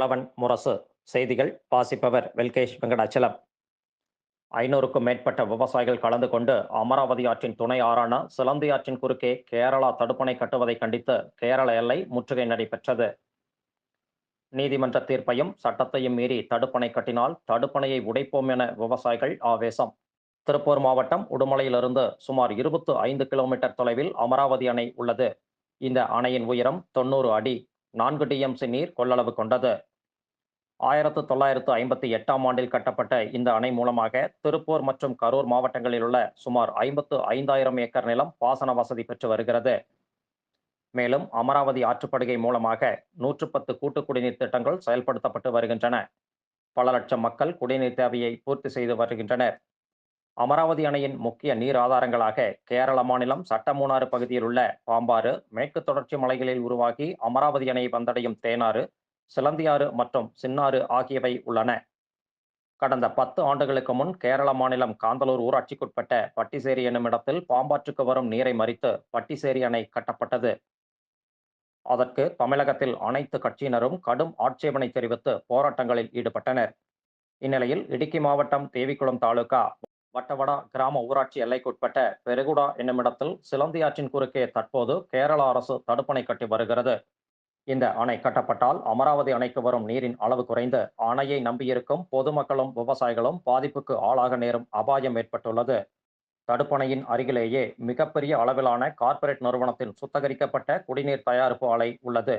புலவன் முரசு. செய்திகள் வாசிப்பவர் வெல்கேஷ் வெங்கடாச்சலம். ஐநூறுக்கும் மேற்பட்ட விவசாயிகள் கலந்து கொண்டு அமராவதி ஆற்றின் துணை ஆறான சிலந்தி ஆற்றின் குறுக்கே கேரளா தடுப்பணை கட்டுவதை கண்டித்து கேரள எல்லை முற்றுகை நடைபெற்றது. நீதிமன்ற தீர்ப்பையும் சட்டத்தையும் மீறி தடுப்பணை கட்டினால் தடுப்பணையை உடைப்போம் என விவசாயிகள் ஆவேசம். திருப்பூர் மாவட்டம் உடுமலையிலிருந்து சுமார் இருபத்து ஐந்து கிலோமீட்டர் தொலைவில் அமராவதி அணை உள்ளது. இந்த அணையின் உயரம் தொண்ணூறு அடி. நான்கு டிஎம்சி நீர் கொள்ளளவு கொண்டது. ஆயிரத்து தொள்ளாயிரத்து ஐம்பத்தி எட்டாம் ஆண்டில் கட்டப்பட்ட இந்த அணை மூலமாக திருப்பூர் மற்றும் கரூர் மாவட்டங்களில் உள்ள சுமார் ஐம்பத்து ஐந்தாயிரம் ஏக்கர் நிலம் பாசன வசதி பெற்று வருகிறது. மேலும் அமராவதி ஆற்றுப்படுகை மூலமாக நூற்று பத்து கூட்டு குடிநீர் திட்டங்கள் செயல்படுத்தப்பட்டு வருகின்றன. பல லட்சம் மக்கள் குடிநீர் தேவையை பூர்த்தி செய்து வருகின்றனர். அமராவதி அணையின் முக்கிய நீர் ஆதாரங்களாக கேரள மாநிலம் சட்டமூனாறு பகுதியில் உள்ள பாம்பாறு மேற்கு தொடர்ச்சி மலைகளில் உருவாகி அமராவதி அணையை வந்தடையும் தேனாறு சிலந்தியாறு மற்றும் சின்னாறு ஆகியவை உள்ளன. கடந்த பத்து ஆண்டுகளுக்கு முன் கேரள மாநிலம் காந்தலூர் ஊராட்சிக்குட்பட்ட பட்டிசேரி என்னும் இடத்தில் பாம்பாற்றுக்கு வரும் நீரை மறித்து பட்டிசேரி அணை கட்டப்பட்டது. அதற்கு தமிழகத்தில் அனைத்து கட்சியினரும் கடும் ஆட்சேபனை தெரிவித்து போராட்டங்களில் ஈடுபட்டனர். இந்நிலையில் இடுக்கி மாவட்டம் தேவிக்குளம் தாலுகா வட்டவடா கிராம ஊராட்சி எல்லைக்குட்பட்ட பெருகுடா என்னுமிடத்தில் சிலந்தியாற்றின் குறுக்கே தற்போது கேரள அரசு தடுப்பணை கட்டி வருகிறது. இந்த அணை கட்டப்பட்டால் அமராவதி அணைக்கு வரும் நீரின் அளவு குறைந்து அணையை நம்பியிருக்கும் பொதுமக்களும் விவசாயிகளும் பாதிப்புக்கு ஆளாக நேரும் அபாயம் ஏற்பட்டுள்ளது. தடுப்பணையின் அருகிலேயே மிகப்பெரிய அளவிலான கார்ப்பரேட் நிறுவனத்தின் சுத்தகரிக்கப்பட்ட குடிநீர் தயாரிப்பு ஆலை உள்ளது.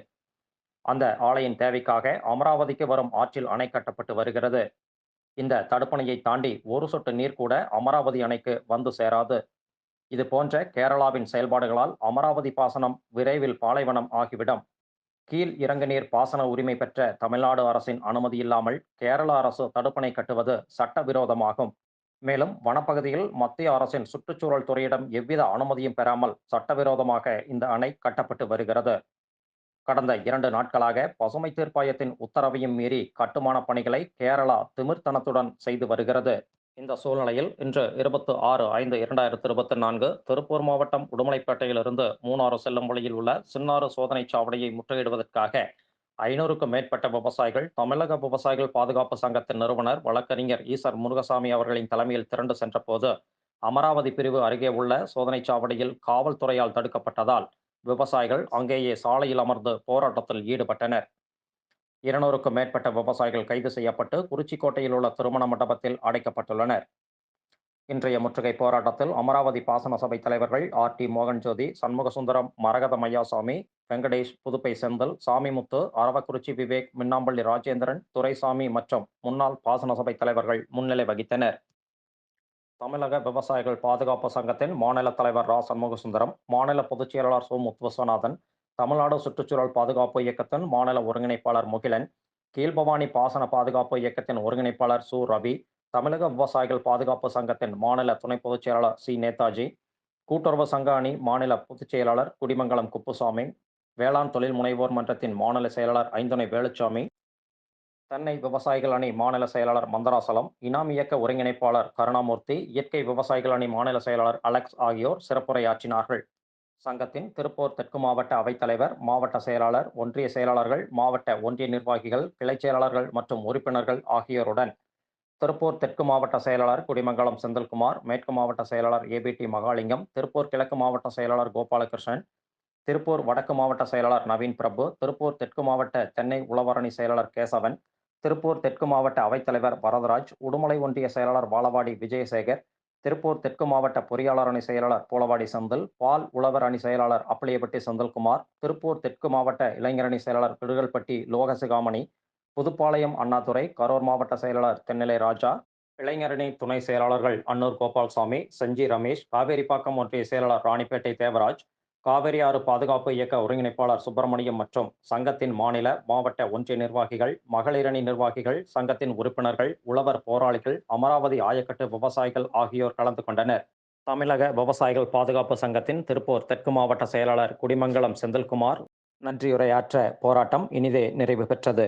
அந்த ஆலையின் தேவைக்காக அமராவதிக்கு வரும் ஆற்றில் அணை கட்டப்பட்டு வருகிறது. இந்த தடுப்பணையை தாண்டி ஒரு சொட்டு நீர் கூட அமராவதி அணைக்கு வந்து சேராது. இது போன்ற கேரளாவின் செயல்பாடுகளால் அமராவதி பாசனம் விரைவில் பாலைவனம் ஆகிவிடும். கீழ் இறங்குநீர் பாசன உரிமை பெற்ற தமிழ்நாடு அரசின் அனுமதி இல்லாமல் கேரள அரசு தடுப்பணை கட்டுவது சட்டவிரோதமாகும். மேலும் வனப்பகுதியில் மத்திய அரசின் சுற்றுச்சூழல் துறையிடம் எவ்வித அனுமதியும் பெறாமல் சட்டவிரோதமாக இந்த அணை கட்டப்பட்டு வருகிறது. கடந்த இரண்டு நாட்களாக பசுமை தீர்ப்பாயத்தின் உத்தரவையும் மீறி கட்டுமான பணிகளை கேரளா திமிர்த்தனத்துடன் செய்து வருகிறது. இந்த சூழ்நிலையில் இன்று இருபத்தி ஆறு ஐந்து இரண்டாயிரத்தி இருபத்தி நான்கு திருப்பூர் மாவட்டம் உடுமலைப்பேட்டையிலிருந்து மூணாறு செல்லும் வழியில் உள்ள சின்னாறு சோதனை சாவடியை முற்றுகையிடுவதற்காக ஐநூறுக்கும் மேற்பட்ட விவசாயிகள் தமிழக விவசாயிகள் பாதுகாப்பு சங்கத்தின் நிறுவனர் வழக்கறிஞர் ஈசர் முருகசாமி அவர்களின் தலைமையில் திரண்டு சென்றபோது அமராவதி பிரிவு அருகே உள்ள சோதனை சாவடியில் காவல்துறையால் தடுக்கப்பட்டதால் விவசாயிகள் அங்கேயே சாலையில் அமர்ந்து போராட்டத்தில் ஈடுபட்டனர். இருநூறுக்கும் மேற்பட்ட விவசாயிகள் கைது செய்யப்பட்டு குறிச்சிக்கோட்டையில் உள்ள திருமண மண்டபத்தில் அடைக்கப்பட்டுள்ளனர். இன்றைய முற்றுகை போராட்டத்தில் அமராவதி பாசன சபை தலைவர்கள் ஆர். டி. மோகன் ஜோதி சண்முகசுந்தரம் மரகத மையாசாமி வெங்கடேஷ் புதுப்பை செந்தில் சாமிமுத்து அரவக்குறிச்சி விவேக் மின்னாம்பள்ளி ராஜேந்திரன் துரைசாமி மற்றும் முன்னாள் பாசன சபை தலைவர்கள் முன்னிலை வகித்தனர். தமிழக விவசாயிகள் பாதுகாப்பு சங்கத்தின் மாநில தலைவர் ரா. சண்முகசுந்தரம் மாநில பொதுச் செயலாளர் சு தமிழ்நாடு சுற்றுச்சூழல் பாதுகாப்பு இயக்கத்தின் மாநில ஒருங்கிணைப்பாளர் முகிலன் கீழ்பவானி பாசன பாதுகாப்பு இயக்கத்தின் ஒருங்கிணைப்பாளர் சு. ரவி தமிழக விவசாயிகள் பாதுகாப்பு சங்கத்தின் மாநில துணை பொதுச் செயலாளர் சி. நேதாஜி கூட்டுறவு சங்க அணி மாநில பொதுச் செயலாளர் குடிமங்கலம் குப்புசாமி வேளாண் தொழில் முனைவோர் மன்றத்தின் மாநில செயலாளர் ஐந்துணை வேலுச்சாமி தென்னை விவசாயிகள் அணி மாநில செயலாளர் மந்தராசலம் இனாம் இயக்க ஒருங்கிணைப்பாளர் கருணாமூர்த்தி இயற்கை விவசாயிகள் அணி மாநில செயலாளர் அலெக்ஸ் ஆகியோர் சிறப்புரையாற்றினார்கள். சங்கத்தின் திருப்பூர் தெற்கு மாவட்ட அவைத்தலைவர் மாவட்ட செயலாளர் ஒன்றிய செயலாளர்கள் மாவட்ட ஒன்றிய நிர்வாகிகள் கிளைச் செயலாளர்கள் மற்றும் உறுப்பினர்கள் ஆகியோருடன் திருப்பூர் தெற்கு மாவட்ட செயலாளர் குடிமங்கலம் செந்தில்குமார் மேற்கு மாவட்ட செயலாளர் ஏபிடி மகாலிங்கம் திருப்பூர் கிழக்கு மாவட்ட செயலாளர் கோபாலகிருஷ்ணன் திருப்பூர் வடக்கு மாவட்ட செயலாளர் நவீன் பிரபு திருப்பூர் தெற்கு மாவட்ட சென்னை உளவரணி செயலாளர் கேசவன் திருப்பூர் தெற்கு மாவட்ட அவைத்தலைவர் வரதராஜ் உடுமலை ஒன்றிய செயலாளர் வாலவாடி விஜயசேகர் திருப்பூர் தெற்கு மாவட்ட பொறியாளர் அணி செயலாளர் பூலவாடி செந்தில் பால் உழவர் அணி செயலாளர் அப்பளியப்பட்டி செந்தில்குமார் திருப்பூர் தெற்கு மாவட்ட இளைஞர் அணி செயலாளர் கிடுகல்பட்டி லோகசிகாமணி புதுப்பாளையம் அண்ணாதுரை கரூர் மாவட்ட செயலாளர் தென்னிலை ராஜா இளைஞரணி துணை செயலாளர்கள் அன்னூர் கோபால்சாமி செஞ்சி ரமேஷ் காவேரிப்பாக்கம் ஒன்றிய செயலாளர் ராணிப்பேட்டை தேவராஜ் காவிரி ஆறு பாதுகாப்பு இயக்க ஒருங்கிணைப்பாளர் சுப்பிரமணியம் மற்றும் சங்கத்தின் மாநில மாவட்ட ஒன்றிய நிர்வாகிகள் மகளிரணி நிர்வாகிகள் சங்கத்தின் உறுப்பினர்கள் உழவர் போராளிகள் அமராவதி ஆயக்கட்டு விவசாயிகள் ஆகியோர் கலந்து கொண்டனர். தமிழக விவசாயிகள் பாதுகாப்பு சங்கத்தின் திருப்பூர் தெற்கு மாவட்ட செயலாளர் குடிமங்கலம் செந்தில்குமார் நன்றியுரையாற்ற போராட்டம் இனிதே நிறைவு பெற்றது.